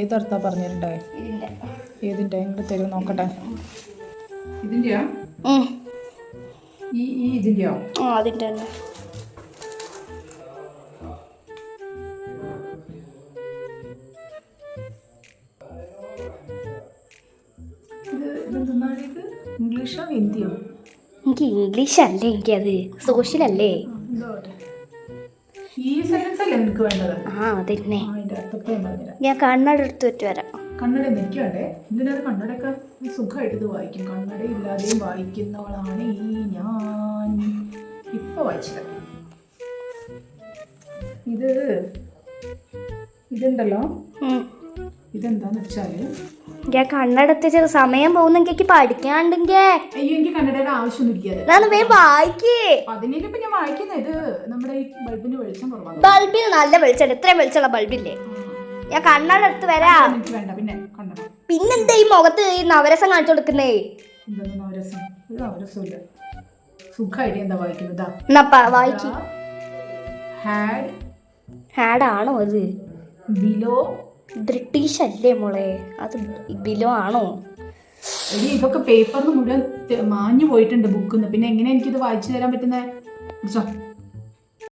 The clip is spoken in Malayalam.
ഏതർത്ഥ പറഞ്ഞിട്ടുണ്ടേ? ഇതിന്റെ ഏതിന്റെ? ഇങ്ങോട്ട് തരും നോക്കട്ടെ. ഇതിന്റെയാ ഉം. ഈ ഈ ഇതിന്റെയോ ആ അതിന്റെ തന്നെ. ഇത് ഇതെന്താണ് ഇത് ഇംഗ്ലീഷോ ഹിന്ദിയോ? എനിക്ക് ഇംഗ്ലീഷ് അല്ലേ എനിക്കത് സോഷ്യൽ അല്ലേ ഈ സെന്റൻസ് അല്ലേ നിനക്ക് വേണ്ടത്? ആ അതന്നെ. ആ അതിന്റെ അർത്ഥത്തെ ഞാൻ കണ്ണട എടുത്ത് വെച്ച് വരാം. കണ്ണട നിൽക്കണ്ടേ വേണ്ടേ എന്തിനാണ് കണ്ണടയൊക്കെ സുഖമായിട്ട് ഇത് വായിക്കും? കണ്ണട ഇല്ലാതെയും വായിക്കുന്നവളാണ് ഈ ഞാൻ. ഇപ്പൊ വായിച്ചത് ഇത് ഇതുണ്ടല്ലോ. ഇതെന്താന്ന് വെച്ചാൽ ഞാൻ കണ്ണടത്ത് സമയം പോകുന്നെങ്കിൽ എനിക്ക് പഠിക്കാണ്ടെങ്കിൽ അയ്യോ എനിക്ക് കണ്ണടയുടെ ആവശ്യമൊന്നും ഇരിക്കാതെ ഞാൻ വേ വായിക്കേ. അതിനിപ്പോ ഞാൻ വായിക്കുന്ന. ഇത് നമ്മുടെ ഈ ബൾബിന് വെളിച്ചം കുറവാണ് ബൾബിന് നല്ല വെളിച്ചം ഇത്രയും വെളിച്ചമുള്ള ബൾബില്ലേ? ഞാൻ കണ്ണട എടുത്ത് വരാം. വേണ്ട. പിന്നെ കണ്ണട. പിന്നെന്താ ഈ മുഖത്ത് ഈ നവരസം കാണിച്ചു കൊടുക്കുന്നേ? എന്താണ് നവരസം? ഒരു നവരസമില്ല സുഖമായിട്ട് എന്താ വായിക്കുന്നതാ? എന്നാ വായിക്ക്. ഹാഡ്. ആണോ അത് ബിലോ ബ്രിട്ടീഷ് അല്ലേ മോളെ? അത് ബിലോ ആണോ? ഇതൊക്കെ പേപ്പറിന് മുഴുവൻ മാഞ്ഞു പോയിട്ടുണ്ട് ബുക്കിന്ന് പിന്നെ എങ്ങനെ എനിക്കിത് വായിച്ചു തരാൻ പറ്റുന്നേ? പിടിച്ചോ